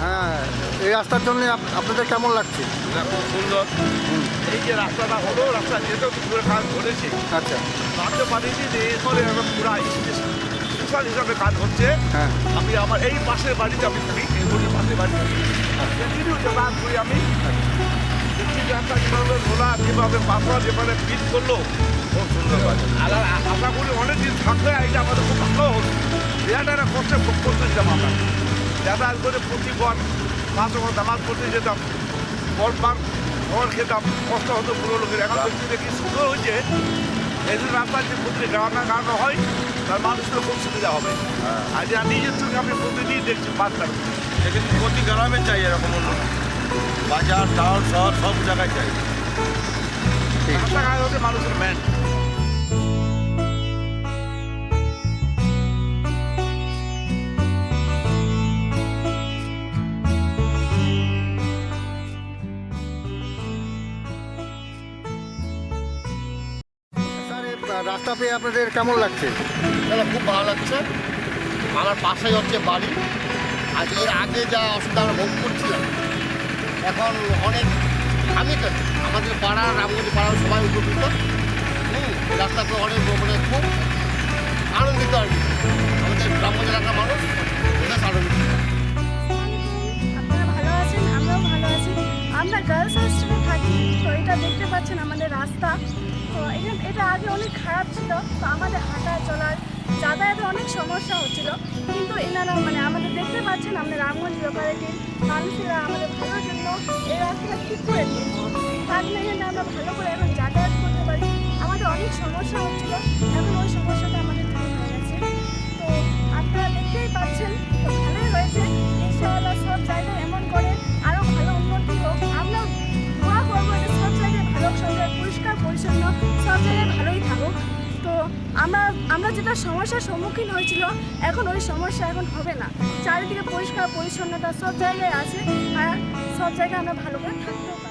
হ্যাঁ এই রাস্তার জন্য আপনাদের কেমন লাগছে? এটা খুব সুন্দর। এই যে রাস্তাটা হলো রাস্তা যেহেতু পুরো কাজ ধরেছে আচ্ছা। ভাবতে পারিনি যে এরপরে একদম পুরা স্পেশাল হিসাবে কাজ হচ্ছে। হ্যাঁ। আমি আমার এই পাশের বাড়িতে আমি থাকি এই পাশের বাড়ি। কন্টিনিউ যাতায়াত করি আমি। রাস্তা ঘোলা কীভাবে পাথর যেভাবে ফিট করল খুব সুন্দর আর আশা করি অনেক দিন থাকবে এটা আমাদের খুব ভালো। হতো বিরাট একটা কষ্টে ভোগ করতে যেতাম আমরা। যাতায়াত করে প্রতিবার পাঁচ রকম দামাজ করতে যেতাম। পরবার খবর খেতাম কষ্ট হতো পুরো লোকের। এখন দেখছি দেখি সুন্দর হয়েছে। এই জন্য যে প্রতি গ্রামে গাড়ানো হয় তার মানুষের খুব সুবিধা হবে। আর যে নিজের চোখে আমি প্রতিদিন দেখছি বাচ্চার কিন্তু প্রতি গ্রামে চাই এরকম উন্নতি বাজার টাউন শহর সব জায়গায় চাই। রাস্তাঘাট হচ্ছে মানুষের ম্যান রাস্তা পেয়ে আপনাদের কেমন লাগছে? দাদা খুব ভালো লাগছে। আমার পাশেই হচ্ছে বাড়ি। আর এর আগে যা অসুবিধা আমরা ভোগ করছিলাম এখন অনেক আমি তো আমাদের পাড়া রামগঞ্জ পাড়ার সবাই উপকৃত। হুম এই রাস্তাতে অনেক মানে খুব আনন্দিত আর কি। আমাদের গ্রামগঞ্জ এলাকার মানুষ বেশ আনন্দিত। আপনারা ভালো আছেন? আমরাও ভালো আছি। আমরা গার্লস হোস্টেলে থাকি তো এটা দেখতে পাচ্ছেন আমাদের রাস্তা। তো এটা আগে অনেক খারাপ ছিল, তো আমাদের হাঁটা চলার যাতায়াতে অনেক সমস্যা হচ্ছিল। কিন্তু এনারা মানে আমাদের দেখতে পাচ্ছেন আমরা রামগঞ্জ লোকালিটির মানুষেরা আমাদের ভালোর জন্য এই রাস্তাটা ঠিক করে দিয়েছে। তার জন্য আমরা ভালো করে এখন আমরা আমরা যেটা সমস্যার সম্মুখীন হয়েছিল, এখন ওই সমস্যা এখন হবে না। চারিদিকে পরিষ্কার পরিচ্ছন্নতা সব জায়গায় আছে, আর সব জায়গায় আমরা ভালো করে থাকতে